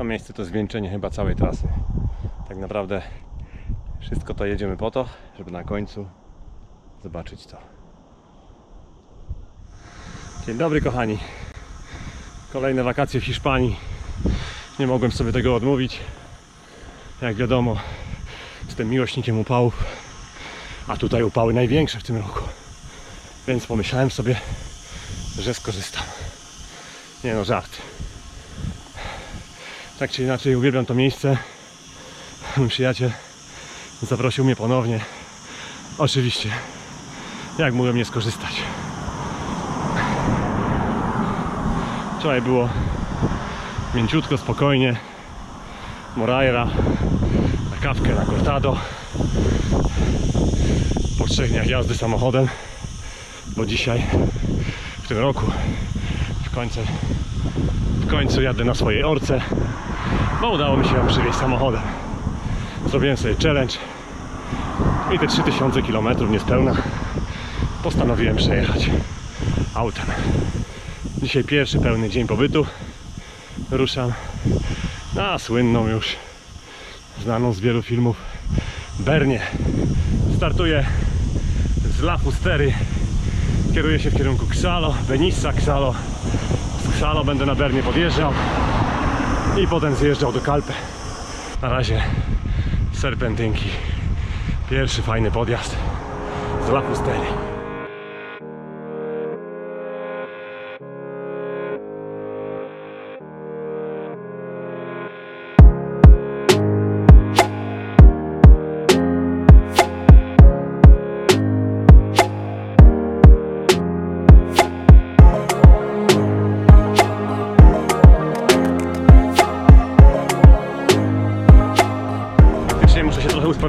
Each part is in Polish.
To miejsce to zwieńczenie chyba całej trasy. Tak naprawdę wszystko to jedziemy po to, żeby na końcu zobaczyć to. Dzień dobry kochani. Kolejne wakacje w Hiszpanii. Nie mogłem sobie tego odmówić. Jak wiadomo, jestem miłośnikiem upałów, a tutaj upały największe w tym roku. Więc pomyślałem sobie, że skorzystam. Nie no, żart. Tak czy inaczej uwielbiam to miejsce. Mój przyjaciel zaprosił mnie ponownie. Oczywiście, jak mogłem nie skorzystać. Wczoraj było mięciutko, spokojnie. Moraira, na kawkę, na cortado. Po trzech dniach jazdy samochodem, bo dzisiaj, w tym roku, w końcu, w końcu jadę na swojej orce, bo udało mi się ją przywieźć samochodem. Zrobiłem sobie challenge i te 3000 km niespełna postanowiłem przejechać autem. Dzisiaj pierwszy pełny dzień pobytu. Ruszam na słynną już, znaną z wielu filmów, Bernie. Startuję z La Fustery. Kieruję się w kierunku Xalo, Benissa Xalo. Z Xalo będę na Bernie podjeżdżał i potem zjeżdżał do Kalpy. Na razie serpentynki. Pierwszy fajny podjazd z La Fustery.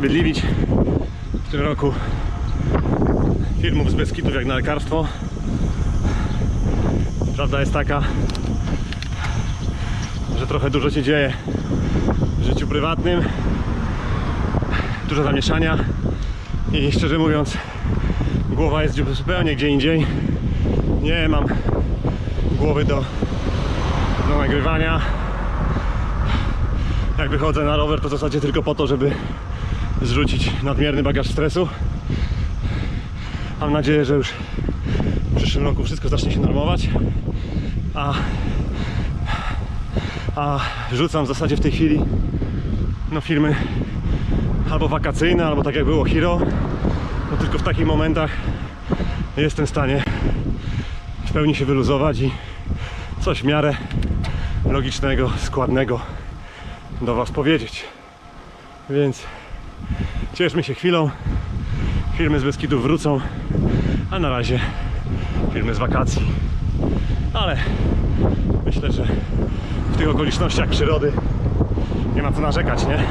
Usprawiedliwić. W tym roku filmów z Beskidów jak na lekarstwo. Prawda jest taka, że trochę dużo się dzieje w życiu prywatnym. Dużo zamieszania i szczerze mówiąc głowa jest zupełnie gdzie indziej. Nie mam głowy do, do nagrywania jak wychodzę na rower, to w zasadzie tylko po to, żeby zrzucić nadmierny bagaż stresu. Mam nadzieję, że już w przyszłym roku wszystko zacznie się normować. A, a rzucam w zasadzie w tej chwili no filmy albo wakacyjne, albo tak jak było Hero. No tylko w takich momentach jestem w stanie w pełni się wyluzować i coś w miarę logicznego, składnego do Was powiedzieć. Więc cieszmy się chwilą. Filmy z Beskidów wrócą, a na razie filmy z wakacji. Ale myślę, że w tych okolicznościach przyrody nie ma co narzekać, nie?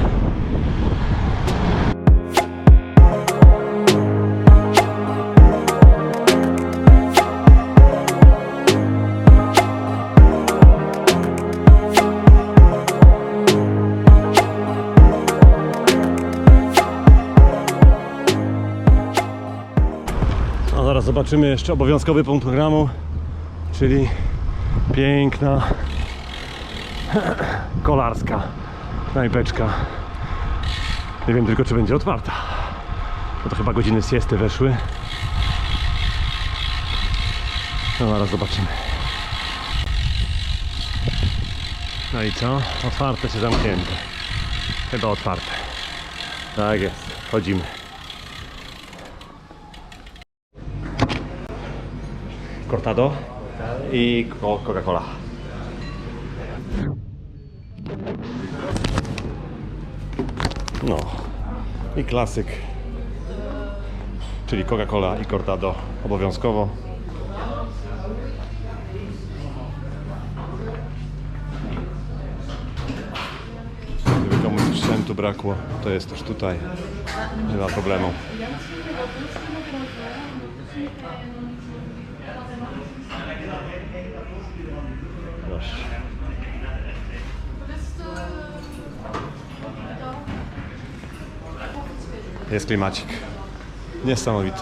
Zaraz zobaczymy jeszcze obowiązkowy punkt programu, czyli piękna kolarska knajpeczka. Nie wiem tylko, czy będzie otwarta. Bo to chyba godziny siesty weszły. No zaraz zobaczymy. No i co? Otwarte czy zamknięte? Chyba otwarte. Tak jest. Chodzimy. Cortado i Co- Coca-Cola. No i klasyk, czyli Coca-Cola i Cortado obowiązkowo. Gdyby komuś sprzętu brakło, to jest też tutaj. Nie ma problemu. Proszę. Jest klimacik. Niesamowity.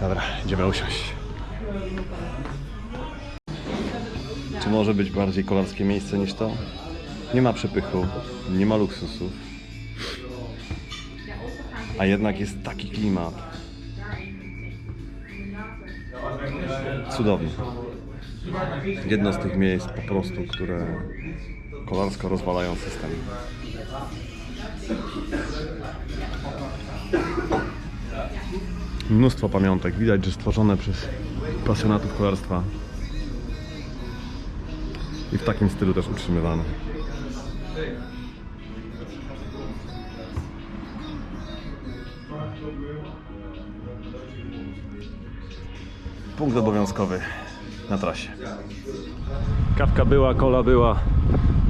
Dobra, idziemy usiąść. Czy Czy może być bardziej kolarskie miejsce niż to? Nie ma przepychu, nie ma luksusów. A jednak jest taki klimat. Cudowny. Jedno z tych miejsc po prostu, które kolarsko rozwalają system. Mnóstwo pamiątek, widać, że stworzone przez pasjonatów kolarstwa. I w takim stylu też utrzymywane. Punkt obowiązkowy na trasie. Kawka była, kola była.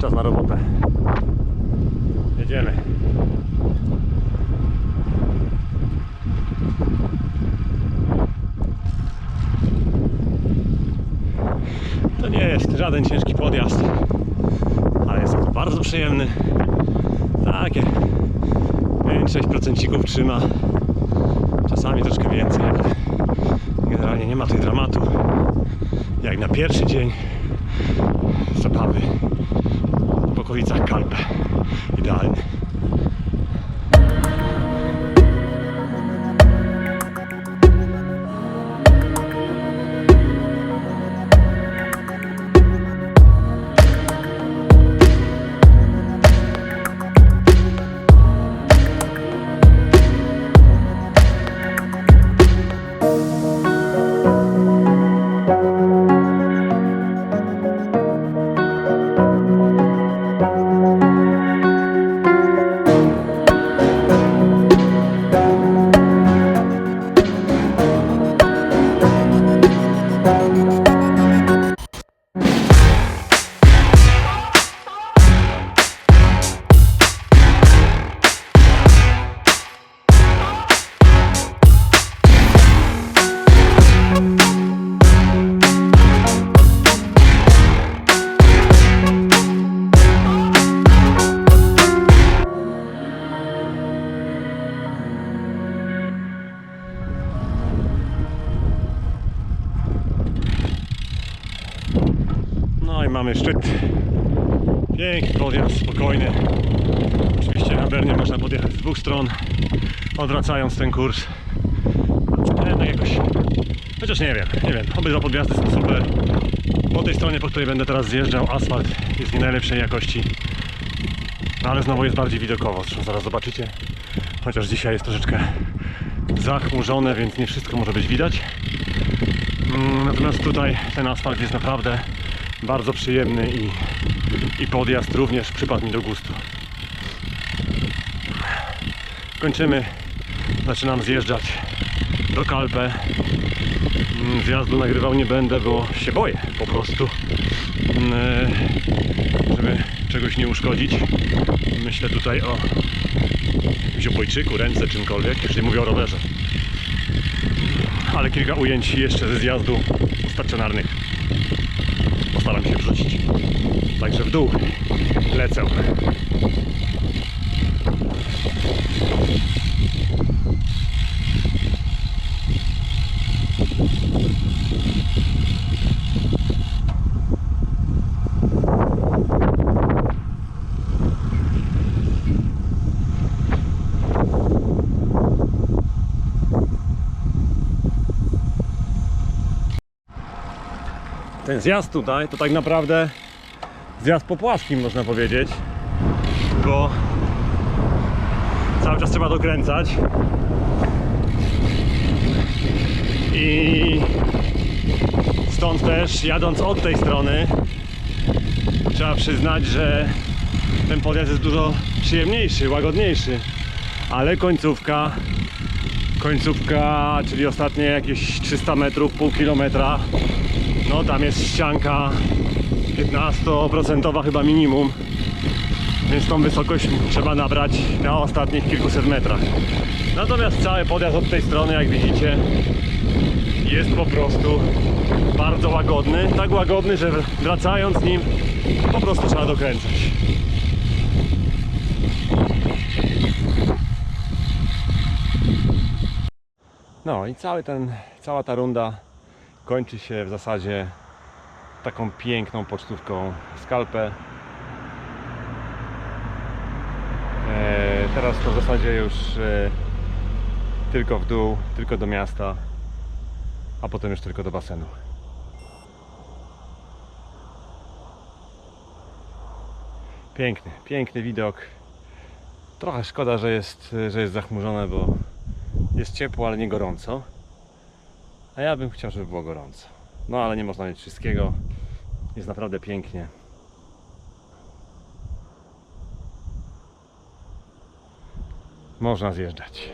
Czas na robotę. Jedziemy. To nie jest żaden ciężki podjazd, ale jest to bardzo przyjemny. Takie 5-6% trzyma, czasami troszkę więcej, ale generalnie nie ma tych dramatu jak na pierwszy dzień zabawy w okolicach Kalpe. Idealnie. Mamy szczyt. Piękny podjazd, spokojny. Oczywiście na Bernie można podjechać z dwóch stron, odwracając ten kurs. Jakoś... Chociaż nie wiem, nie wiem. Obydwa podjazdy są super. Po tej stronie, po której będę teraz zjeżdżał, asfalt jest nie najlepszej jakości. No ale znowu jest bardziej widokowo, zresztą zaraz zobaczycie. Chociaż dzisiaj jest troszeczkę zachmurzone, więc nie wszystko może być widać. Mm, Natomiast tutaj ten asfalt jest naprawdę bardzo przyjemny i, i podjazd również przypadł mi do gustu. Kończymy, zaczynam zjeżdżać do Kalpe. Mm, Zjazdu nagrywał nie będę, bo się boję po prostu, mm, żeby czegoś nie uszkodzić. Myślę tutaj o jakimś obojczyku, ręce, czymkolwiek, już nie mówię o rowerze ale kilka ujęć jeszcze ze zjazdu stacjonarnych postaram się wrzucić. Także w dół lecę. Ten zjazd tutaj to tak naprawdę zjazd po płaskim można powiedzieć, bo cały czas trzeba dokręcać. I stąd też jadąc od tej strony trzeba przyznać, że ten podjazd jest dużo przyjemniejszy, łagodniejszy, ale końcówka końcówka, czyli ostatnie jakieś 300 metrów, pół kilometra no tam jest ścianka 15% chyba minimum. Więc tą wysokość trzeba nabrać na ostatnich kilkuset metrach. Natomiast cały podjazd od tej strony, jak widzicie, jest po prostu bardzo łagodny. Tak łagodny, że wracając nim po prostu trzeba dokręcać. No i cały ten, cała ta runda kończy się w zasadzie taką piękną pocztówką skalpę. E, teraz to w zasadzie już e, tylko w dół, tylko do miasta, a potem już tylko do basenu. Piękny, piękny widok. Trochę szkoda, że jest, że jest zachmurzone, bo jest ciepło, ale nie gorąco. A ja bym chciał, żeby było gorąco. No ale nie można mieć wszystkiego. Jest naprawdę pięknie. Można zjeżdżać.